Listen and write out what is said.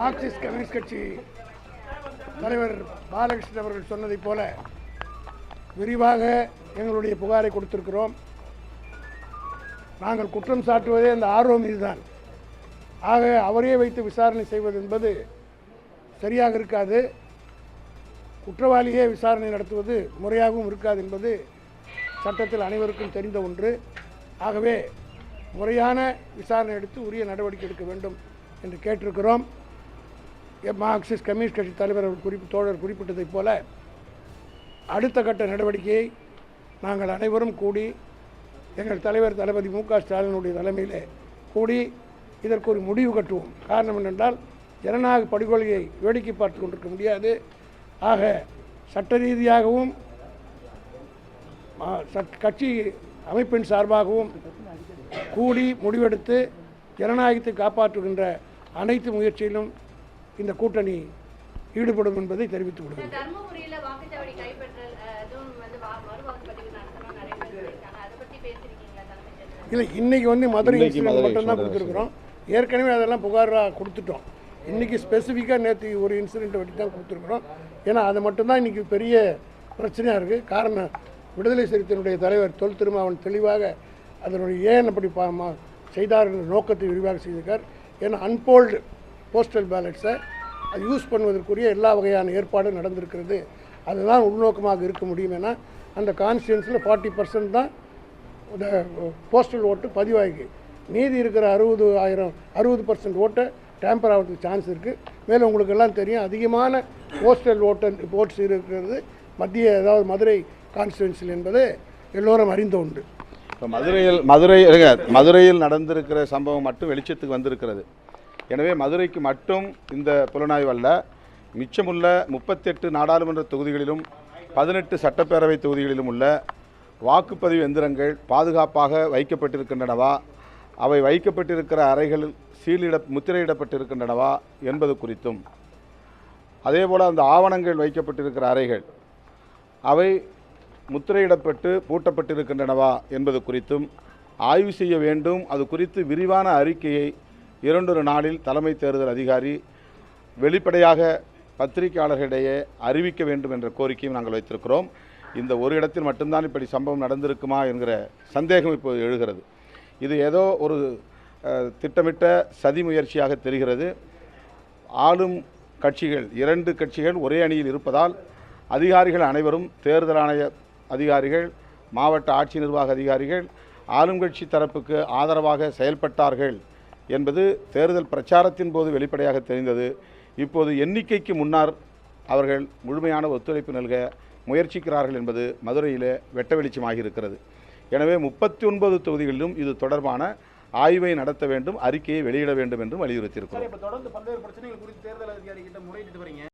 Marxist communist கட்சி தலைவர் பாலகிருஷ்ணன் அவர்கள் சொன்னதைப் போல விரிவாக எங்களுடைய புகாரை கொடுத்திருக்கிறோம். நாங்கள் குற்றம் சாட்டுவதே அந்த ஆர்வம் இதுதான். ஆக அவரே வைத்து விசாரணை செய்வது என்பது சரியாக இருக்காது. குற்றவாளியே விசாரணை நடத்துவது முறையாகவும் இருக்காது என்பது சட்டத்தில் அனைவருக்கும் தெரிந்த ஒன்று. ஆகவே முறையான விசாரணை எடுத்து உரிய நடவடிக்கை எடுக்க வேண்டும். என்று கேட்டிருக்கிறோம். எ- மார்க்சிஸ்ட் கம்யூனிஸ்ட் கட்சி தலைவர் அவர் குறிப்பு தோழர் குறிப்பிட்டதைப் போல அடுத்த கட்ட நடவடிக்கையை நாங்கள் அனைவரும் கூடி எங்கள் தலைவர் தளபதி மு க ஸ்டாலினுடைய தலைமையில் கூடி இதற்கு ஒரு முடிவு கட்டுவோம். காரணம் என்னென்றால் ஜனநாயக படுகொலையை வேடிக்கை பார்த்து கொண்டிருக்க முடியாது. ஆக சட்ட ரீதியாகவும் கட்சி அமைப்பின் சார்பாகவும் கூடி முடிவெடுத்து ஜனநாயகத்தை காப்பாற்றுகின்ற அனைத்து முயற்சியிலும் இந்த கூட்டணி ஈடுபடும் என்பதை தெரிவித்துக் கொள்கிறேன். இல்லை இன்னைக்கு வந்து மதுரை இன்சிடென்ட் மட்டும்தான் incident கொடுத்துருக்குறோம். ஏற்கனவே அதெல்லாம் புகாராக கொடுத்துட்டோம். இன்னைக்கு ஸ்பெசிஃபிக்காக நேற்று ஒரு இன்சிடென்ட் வட்டி தான் கொடுத்துருக்குறோம். ஏன்னா அது மட்டும்தான் இன்னைக்கு பெரிய பிரச்சனையாக இருக்குது காரணம் விடுதலை சிறுத்தையினுடைய தலைவர் தொல் திருமாவன் தெளிவாக அதனுடைய ஏன் அப்படி பா செய்தார் என்ற நோக்கத்தை விரிவாக செய்திருக்கார். ஏன்னா அன்போல்டு போஸ்டல் பேலட்ஸை அது யூஸ் பண்ணுவதற்குரிய எல்லா வகையான ஏற்பாடும் நடந்திருக்கிறது. அதுதான் உள்நோக்கமாக இருக்க முடியும் ஏன்னா அந்த கான்ஸ்டியூன்ஸில் ஃபார்ட்டி பர்சன்ட் தான் இந்த போஸ்டல் ஓட்டு பதிவாகி மீதி இருக்கிற அறுபது ஆயிரம் அறுபது பர்சன்ட் ஓட்டை டேம்பர் ஆகிறதுக்கு சான்ஸ் இருக்குது மேலும் உங்களுக்கு எல்லாம் தெரியும் அதிகமான போஸ்டல் ஓட்டு ஓட்ஸ் இருக்கிறது மத்திய அதாவது மதுரை கான்ஸ்டியூன்சில் என்பது எல்லோரும் அறிந்த உண்டு இப்போ மதுரையில் மதுரை இருங்க, மதுரையில் நடந்திருக்கிற சம்பவம் மட்டும் வெளிச்சத்துக்கு வந்திருக்கிறது. எனவே மதுரைக்கு மட்டும் இந்த புலனாய்வு அல்ல மிச்சமுள்ள முப்பத்தெட்டு நாடாளுமன்ற தொகுதிகளிலும் பதினெட்டு சட்டப்பேரவை தொகுதிகளிலும் உள்ள வாக்குப்பதிவு எந்திரங்கள் பாதுகாப்பாக வைக்கப்பட்டிருக்கின்றனவா? அவை வைக்கப்பட்டிருக்கிற அறைகள் சீலிட முத்திரையிடப்பட்டிருக்கின்றனவா என்பது குறித்தும். அதேபோல் அந்த ஆவணங்கள் வைக்கப்பட்டிருக்கிற அறைகள் அவை முத்திரையிடப்பட்டு பூட்டப்பட்டிருக்கின்றனவா என்பது குறித்தும் ஆய்வு செய்ய வேண்டும். அது குறித்து விரிவான அறிக்கையை இரண்டொரு நாளில் தலைமை தேர்தல் அதிகாரி வெளிப்படையாக பத்திரிகையாளர்களிடையே அறிவிக்க வேண்டும் என்ற கோரிக்கையும் நாங்கள் வைத்திருக்கிறோம். இந்த ஒரு இடத்தில் மட்டும்தான் இப்படி சம்பவம் நடந்திருக்குமா என்கிற சந்தேகம் இப்போது எழுகிறது. இது ஏதோ ஒரு திட்டமிட்ட சதி முயற்சியாக தெரிகிறது. ஆளும் கட்சிகள் இரண்டு கட்சிகள் ஒரே அணியில் இருப்பதால் அதிகாரிகள் அனைவரும் தேர்தல் ஆணைய அதிகாரிகள் மாவட்ட ஆட்சி நிர்வாக அதிகாரிகள் ஆளுங்கட்சி தரப்புக்கு ஆதரவாக செயல்பட்டார்கள் என்பது தேர்தல் பிரச்சாரத்தின் போது வெளிப்படையாக தெரிந்தது. இப்போது எண்ணிக்கைக்கு முன்னால் அவர்கள் முழுமையான ஒத்துழைப்பு நல்க முயற்சிக்கிறார்கள் என்பது மதுரையிலே வெட்ட வெளிச்சமாகி இருக்கிறது. எனவே முப்பத்தி ஒன்பது தொகுதிகளிலும் இது தொடர்பான ஆய்வை நடத்த வேண்டும் அறிக்கையை வெளியிட வேண்டும் என்றும் வலியுறுத்தியிருக்கிறோம். தொடர்ந்து பல்வேறு பிரச்சனைகள் குறித்து தேர்தல் அதிகாரி கிட்ட முறையிட்டு வரீங்க.